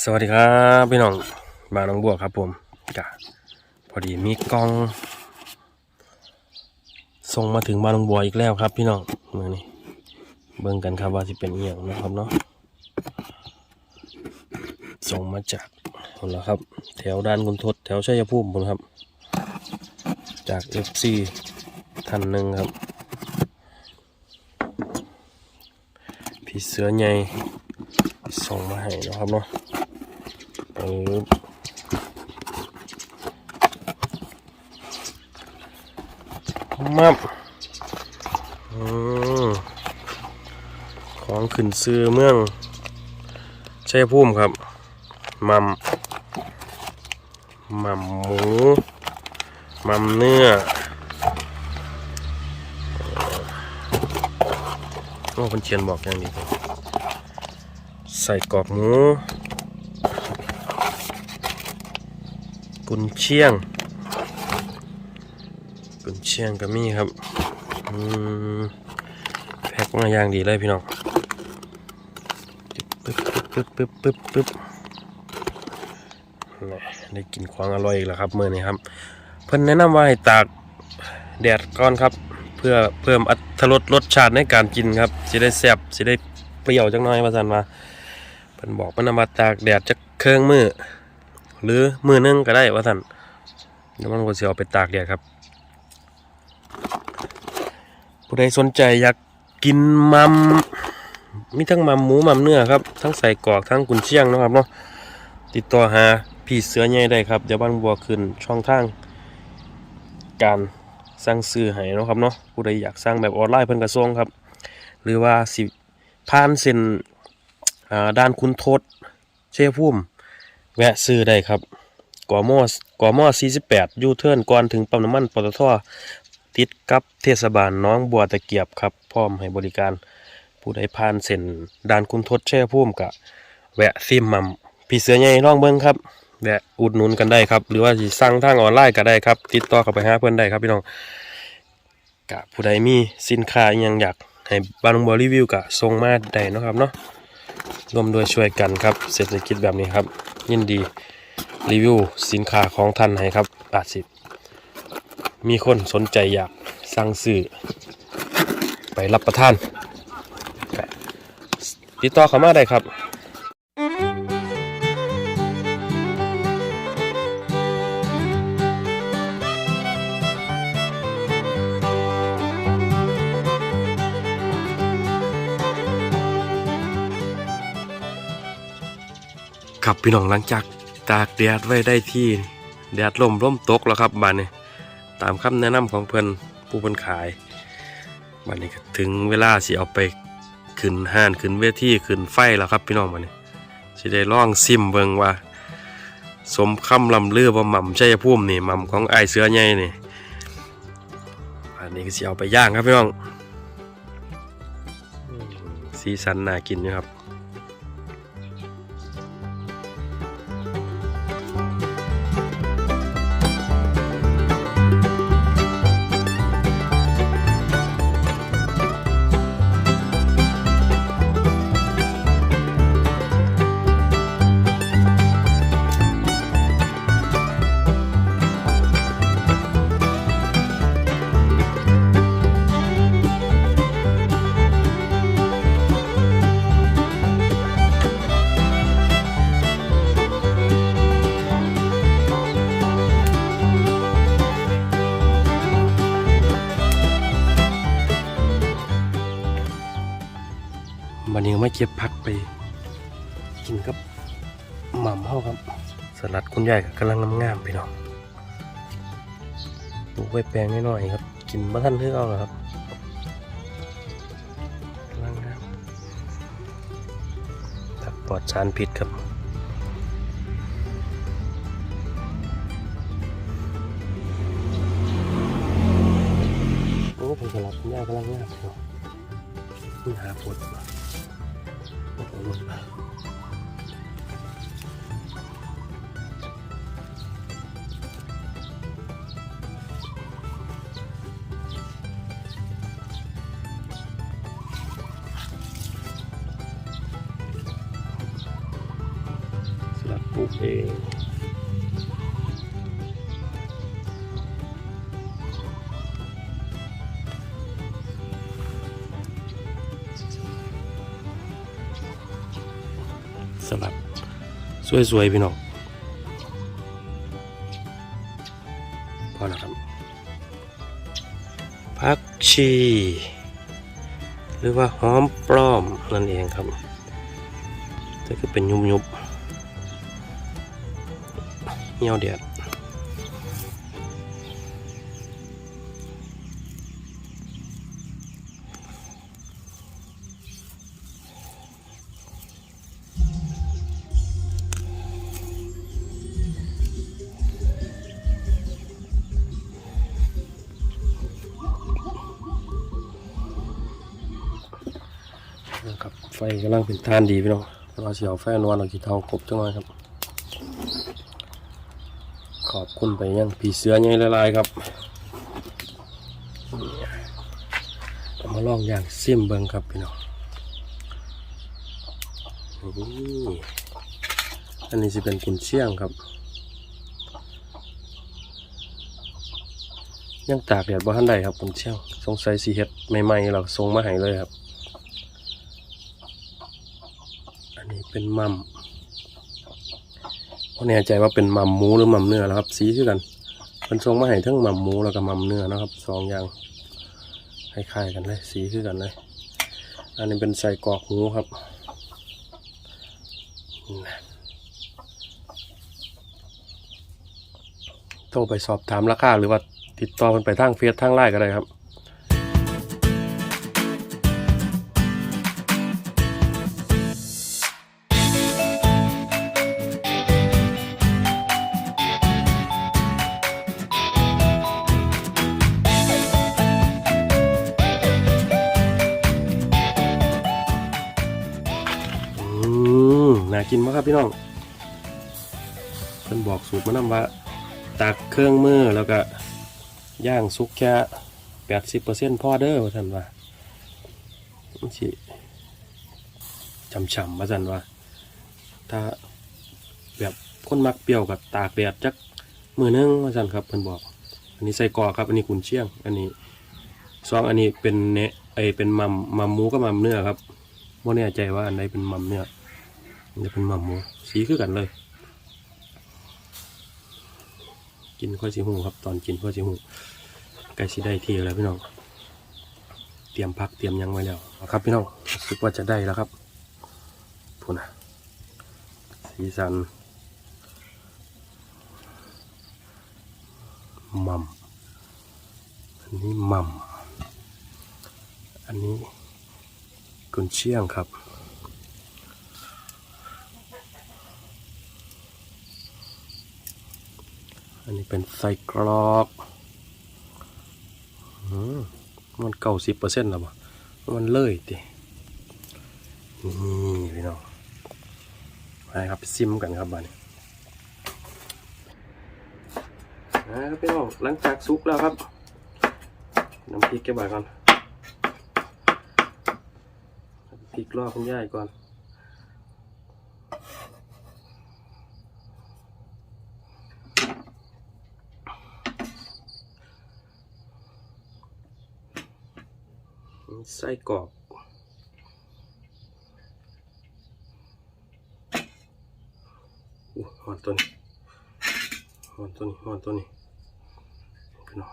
สวัสดีครับพี่น้องบางน้องบัวครับผมกะพอดีมีกล้องส่งมาถึงบางน้องบัวอีกแล้วครับ พี่น้องมือนี้เบิ่งกันครับว่าสิเป็นเอียงนะครับเนาะส่งมาจากคนละครับ แถวด้านกุนทดแถวชัยภูมิผมครับ จากเอฟซีท่านหนึ่งครับพี่เสือใหญ่ส่งมาให้นะครับเนาะ ปึ๊บมับอืมของขึ้นซื้อเมืองชัยภูมิครับ มัม มัมหมู มัมเนื้อโอ้คนเขียนบอกอย่างนี้ใส่กรอกหมู กุนเชียง กุนเชียงก็มีครับแพ็คมาอย่างดีเลยพี่น้องปึ๊บปึ๊บปึ๊บปึ๊บปึ๊บได้กินของอร่อยอีกแล้วครับเมื่อนี้ครับ เพิ่นแนะนำว่าให้ตากแดดก่อนครับ เพื่อเพิ่มอรรถรสรสชาติในการกินครับสิได้แซ่บสิได้เปรี้ยวจังน้อยว่าซั่นว่าเพิ่นบอกเพิ่นนำว่าตากแดดจักเครื่องมือ หรือมือนึงก็ได้ว่าท่านแล้วมันก็สิเอาไปตากแดดครับ ผู้ใดสนใจอยากกินมัมมีทั้งมัมหมูมัมเนื้อครับ ทั้งใส่กรอกทั้งกุนเชียงนะครับเนาะติดต่อหาพี่เสือใหญ่ได้ครับ เดี๋ยวบ้านบัวขึ้นช่องทาง การสร้างซื้อให้นะครับเนาะผู้ใดอยากสร้างแบบออนไลน์เพิ่นกระทรงครับ หรือว่าสิผ่านเส้นด้านคุณโทษเชยภูมิ แวะซื้อได้ครับกอมอกอมอ48ยูเทิร์นก่อนถึงปั๊มน้ำมันปตทติดกับเทศบาลน้องบัวตะเกียบครับ พร้อมให้บริการ ผู้ใดผ่านเส้นด่านคุณทศแช่พุ่มกะ แวะซิมมัมพี่เสือใหญ่ลองเบิ้งครับแวะอุดหนุนกันได้ครับ หรือว่าสิสั่งทางออนไลน์ก็ได้ครับ ติดต่อเข้าไปหาเพื่อนได้ครับพี่น้องกะผู้ใดมีสินค้ายังอยากให้บานงบัวรีวิวกะส่งมาได้นะครับเนาะร่วมด้วยช่วยกันครับเศรษฐกิจแบบนี้ครับ ยินดีรีวิวสินค้าของท่านให้ครับอาจสิมีคนสนใจอยากสั่งซื้อไปรับประทาน ติดต่อเข้ามาได้ครับ ครับพี่น้องหลังจากตากแดดไว้ได้ที่แดดลมร่มตกแล้วครับบานนี้ตามคำแนะนำของเพิ่อนผู้เพิ่นขายบานนี้ก็ถึงเวลาสิเอาไปขึ้นห้านขึ้นเวทีขึ้นไฟแล้วครับพี่น้องบานนี้สิได้ล่องซิมเบิงว่า สมคำลำลือว่าหม่ำชัยภูมินี่หม่ำของไอเสือใหญ่นี่อันนี้ก็สิเอาไปย่างครับพี่น้องสีสันน่ากินอยู่ครับ ไม่เก็บพักไป กินกับหม่ำเฮาครับ สลัดคุณยายกำลังงามๆไปเนาะปลูกไว้แปลงน้อยๆครับ กินมาท่านเพื่อเอาเหรอครับกำลังงามผักปลอดสารพิษครับโอ้ผมสลัดคุณยายกำลังงามไปเนาะนี่หาปวด 我问问你们。 สลับสวยๆพี่น้องพอแล้วครับผักชี หรือว่าหอมปลอมนั่นเองครับจะคือเป็นยุบยุบๆเหี่ยวเดียด ฟกำลังเป็นทานดีพี่น้องเราเสียวไฟนวลเราจีเทากบจังเลยครับ ขอบคุณไปยังผีเสือใหญ่ละลายครับมาลองอย่างซิมเบิงครับพี่น้องอันนี้จะเป็นกุนเชียงครับ ยังตากแดดบ่ทันใดครับกุนเชียงสงสัยสีเห็ดใหม่ๆเราส่งมาให้เลยครับ อันนี้ เป็นมัมไม่แน่ใจว่าเป็นมัมหมูหรือมัมเนื้อแล้วครับ สีคือกันมันทรงมาให้ทั้งมัมหมูแล้วก็มัมเนื้อนะครับสองอย่างคล้ายๆกันเลย สีคือกันเลย อันนี้เป็นใส่กรอกหมูครับโทรไปสอบถามราคาหรือว่าติดต่อมันไปทางเฟซทางไลน์ก็ได้ครับ น่ากินมากครับพี่น้องเพิ่นบอกสูตรมานำว่าตักเครื่องมือแล้วก็ย่างสุกแค่แปดสิบเปอร์เซ็นต์พอเด้อว่าท่านว่ามันสิฉ่ำๆมาท่านว่า ถ้าแบบคนมักเปรี้ยวกับตากแดดจักมือนึงว่าท่านครับเพิ่นบอก อันนี้ใส่กอครับ อันนี้กุนเชียง อันนี้ซองอันนี้เป็นเนะไอเป็นมัมมัมหมูกับมัมเนื้อครับไม่แน่ใจว่าอันใดเป็นมัมเนี่ยอั นนี้เป็นมัมหมูสีคือกันเลย กินค่อยสีหูครับ ตอนกินค่อยสีหูใกล้สีได้ทีแล้วพี่น้องเตรียมพักเตรียมยังไว้แล้วครับ พี่น้องรู้สึกว่าจะได้แล้วครับพูนะสีสันมัมอันนี้มัมอันนี้กุนเชียงครับ อันนี้ เป็นไส้กรอกมันเก้าสิบเปอร์เซ็นต์แล้วบ่มันเลยตินี่พี่น้องไปครับซิมกันครับบ้านนี้นะครับพี่น้องหลังจากซุกแล้วครับ น้ำพริกแกบ่ายก่อนพริกรอบคุณยายก่อน ไส้กรอกหอนตัวนี้หอนตัวนี้หอนตัวนี้พี่น้อง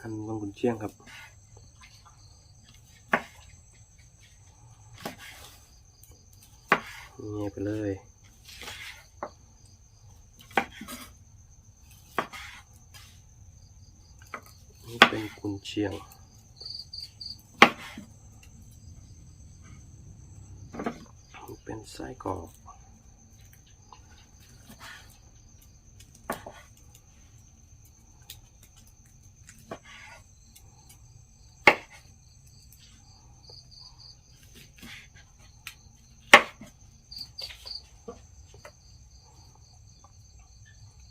หั่นบางกุนเชียงครับเงียไปเลยนี่เป็นกุนเชียง นี่เป็น ไส้กรอก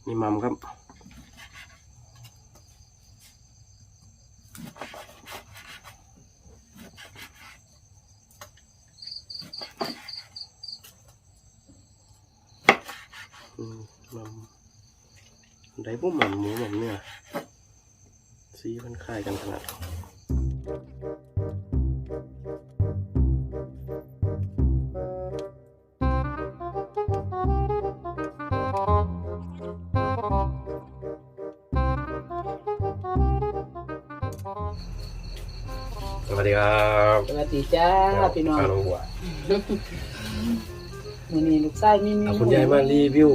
นี่มัมครับ อืมมัมได้ พวกหมันหมูหมันเนื้อสีมันคล้ายกันขนาดสวัสดีครับสวัสดีจ้าพี่น้องข้าวหลวงบัวมื้อนี้ลูกชายมีมีอะคุณยายมารีวิว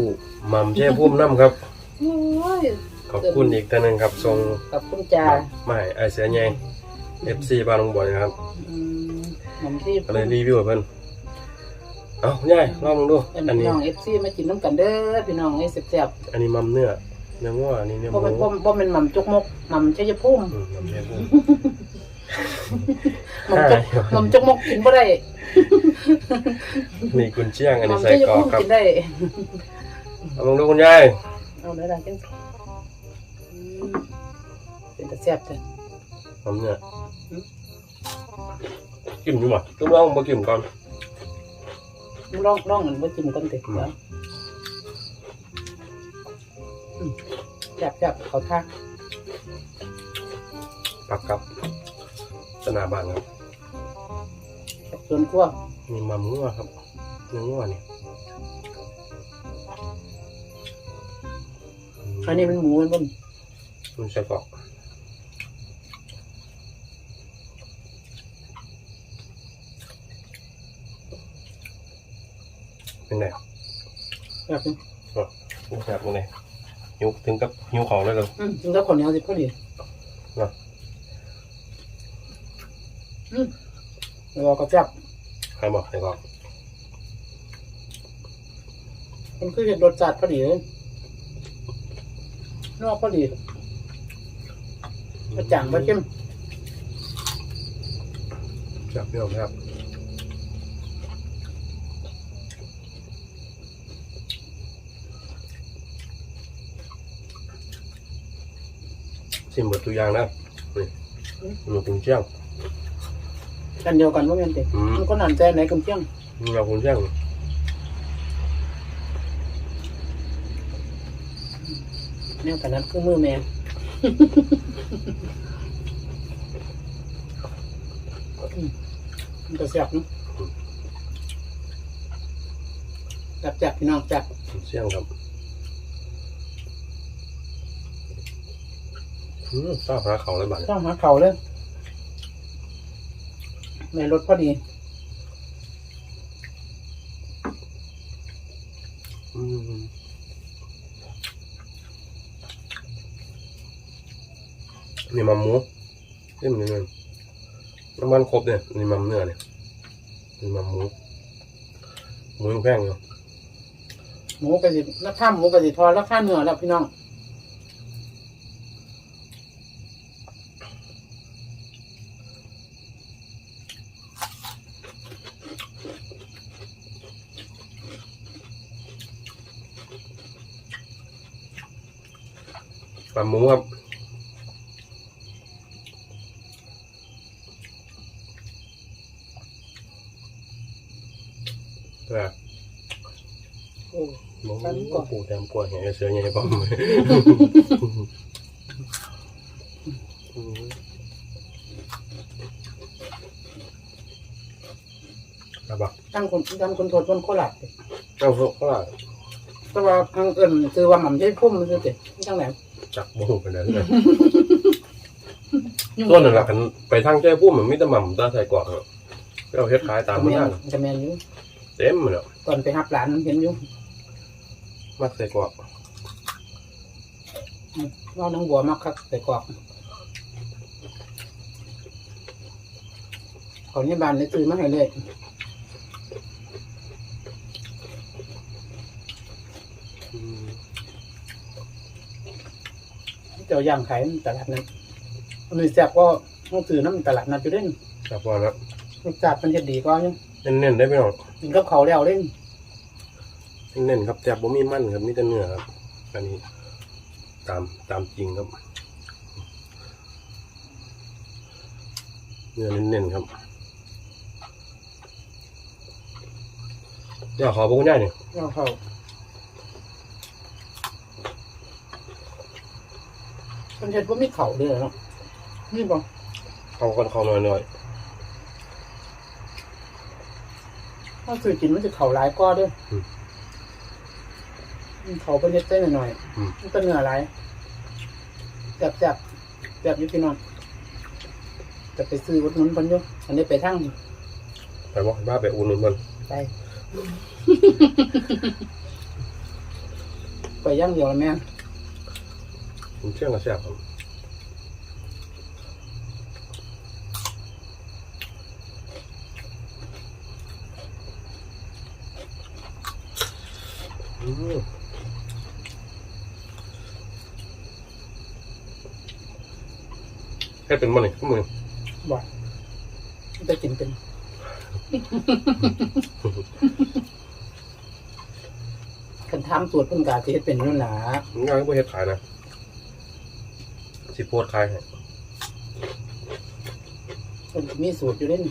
หม่ำแช่พุ่มน้ำครับโอ้ย ขอบคุณอีกท่านหนึงครับทรงขอบคุณจ้าไม่ไอเสียใหญ่ FC บ้านหลวงบัวนะครับอืมผมที่ก็เลยรีวิวให้เพิ่นเอาคุณยายลองดูเป็นอันพี่นี้น้อง FC มากินน้ำกันเด้อพี่น้องให้แซ่บอันนี้หม่ำเนื้อเนื้องัวอันนี้เนื้อๆหบ่เป็นมูบ่บ่เป็นหม่ำจกมกหม่ำชัยภูมิอืมหม่ำแช่พุ่มหม่ำจกใช่หม่ำจกมกกินบ่ได้นี่กุนเชียงอันหนี้ม่ำใส่ชัยกรอภูกมิครับกินได้เอาลองดูคุณยายเอาได้ล่ะจังอืม เป็นตาแซ่บจ้ะหม่ำเนื้อกินอยู่บ่ต้องลองบ่กินก่อน ลองลองมันบ่จิ้มกันติอืมเดี๋ยวอืมแซ่บๆเขาท่าปักกับสนาบ้านครับจากสวนครัวมีหม่ำงัวครับเนื้องัวนี่อันนี้มันหมูมันบ่นมันใส่กรอกเป็นไง แบบนี้ นี่ครับเป็นไงหิว ถึงกับหิวของเลยเลยอืมถึงกับข้าวเหนียวสิพอดีเนาะอืมแล้วก็แซ่บใครบอกใส่กรอกมันคือเห็ดรสจัดพอดีเลยนอกพอดีกระจ่างกระเข้มครับพี่น้องครับ ชิมหมดตัวอย่างนะนี่หนูถึงเชียงกันเดียวกันว่าแม่นเด็กอืมมันก็นั่นใจไหนกันเพียงนี่เราคุณเชียงเนี่ยกันนั้นคือมือแม่อืมมันก็แซ่บเนอะแซ่บจับพี่น้องจับเชียงครับ อืมชอบหาเขาเลยบ้านต้องหาเขาเลยในรถพอดี อืมนี่มัมหมูเต็มเลยเนี่ยน้ำมันครบเนี่ยนี่มัมเนื้อเนี่ยนี่มัมหมูหมูยังแพงอยู่หมูกระสิราคาหมูกระสิทอดราคาเนื้อแล้วพี่น้อง ปลาหมูครับแต่โอ้หมูปลาหมูกรอบปูแตมกลัวเห็นเสือใหญ่ป้อมเลยครับบ่ตั้งคนตั้งคนโทษคนโคราชเด้เอาเขาเขาล่ะแต่ว่าทางเอิ้นคือว่าหม่ำใช้พุ่มมันคือเด็ดจังไหน จับหมูไปเลยต้นนั่นแหละกันไปทางแก้พุ่มมันมีแต่หม่ำตาใส่กรอกครับเราเฮ็ดขายตามกมันแมนั่นนกระแมนอยู่เต็มเลยก่อนไปหับหลานเห็นอยู่มักใส่กรอกว่าน้องบัวมักคักใส่กรอกของนี่บ้านเลยซื้อมาให้เลย เจ้าย่างขายตลาดนั้นอันนี้แซ่บก็ต้องซื้อน้ำตลาดนัดอยู่เด่นจับพอแล้วรสจัดมันจะดีกว่าอยู่เน้นๆได้ไหมน้องกินกับเขาวแล้วเด่นเน้นๆครับแต่บ่มีมันครับมีแต่เนื้อครับอันนี้ ตามตามจริงครับ เนื้อเน้นๆครับเดี๋ยวขอพวกคุณย่าเนี่ยเอาเขา มันเห็ดว่ามีเข่าเลยเนาะนี่บ่เข้ากันเข้าหน่อยหน่อยถ้าซื้อกินมันจะเข่าหลายก้อเด้วยเข่าเป็นเห็ดเส้นหน่อยๆมันก็เนื้อหลายแซ่บแซ่บแซ่บอยุพี่น้องจะไปซื้อวัดนุ้นเพันอยุอันนี้ไปทั้งๆไปบอกบ้าไปอุ่นนมันไปไปย่างเดียวแล้วแม่ ผมเชื่องกับแซ่บครับอืมให้เป็นมันเลยข้อมือบ่มันจะกินเป็นคันทำสูตรเพิ่นกาจะเฮ็ดเป็นนู่นล่ะงานก็เฮ็ดขายนะ สิโพดขายให้เพิ่นมีสูตรอยู่เล่น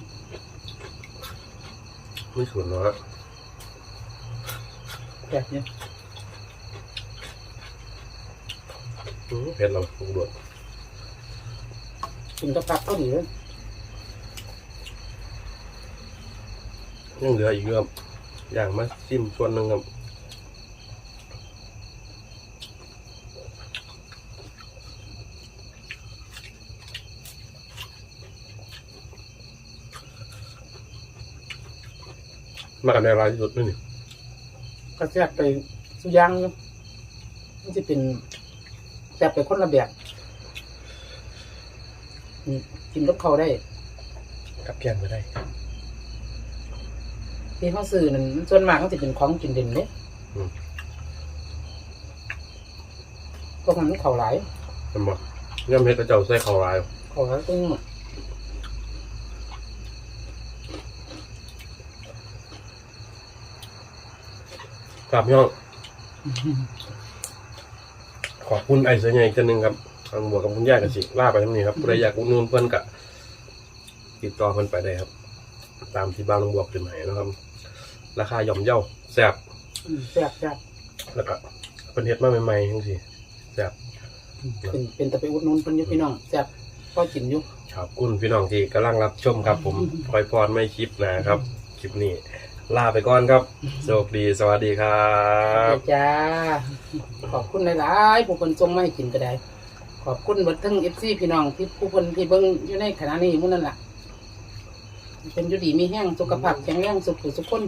ไม่ส่วนเนาะแบบเนี้ยอืมเผ็ดเราลูกโดดกินกับผักก็ดีเลยยังเหลืออีกครับอย่างมาซิมส่วนหนึ่งครับ มากันในรายที่สุดนี่นี่ก็แซ่บไปสุอยางอยู่มันจะเป็นแซ่บไปคนละแบบอืมกินกับเขาวได้ กับแกงไม่ได้ ที่เขาซื้อนั่นมันส่วนมากเขาจะเป็นของกินเด่นเลยพวกนั้นมันเขาหลายทำบ่ย่ำเฮ็ดกระเจ้าใส่ข้าวราย เขาหลายตึ้งหมด กลับพี่น้องขอบคุณไอ้เสือใหญ่อีกท่านหนึ่งครับทางบัวกับคุณย่ากับสิล่าไปทั้งนี้ครับใครอยากอุดหนุนเพื่อนกะติดต่อเพื่อนไปได้ครับ ตามที่บ้านลงบวกขึ้นไหนนะครับ ราคาย่อมเย่าแซ่บอืมแซ่บแซ่บแล้วก็เป็นเฮ็ดมาใหม่ๆทั้งสิแซ่บเป็นเป็นตะไปอุดหนุนเพิ่นอยู่พี่น้องแซ่บพอกินอยู่ขอบคุณพี่น้องที่กำลังรับชมครับ ผมคอยพรไม่คลิปนะครับคลิปนี้ ลาไปก่อนครับ โชคดีสวัสดีครับจ้า ขอบคุณหลายๆผู้คนทรงมาให้กินก็ได้ ขอบคุณเบัดทั้งเอฟซีพี่น้องที่ผู้คนที่เบิ้งอยู่ในขณะนี้มุ่นนั่นแหละเป็นอยู่ดีมีแห้งสุขภาพแข็งแรงสุขสุขคน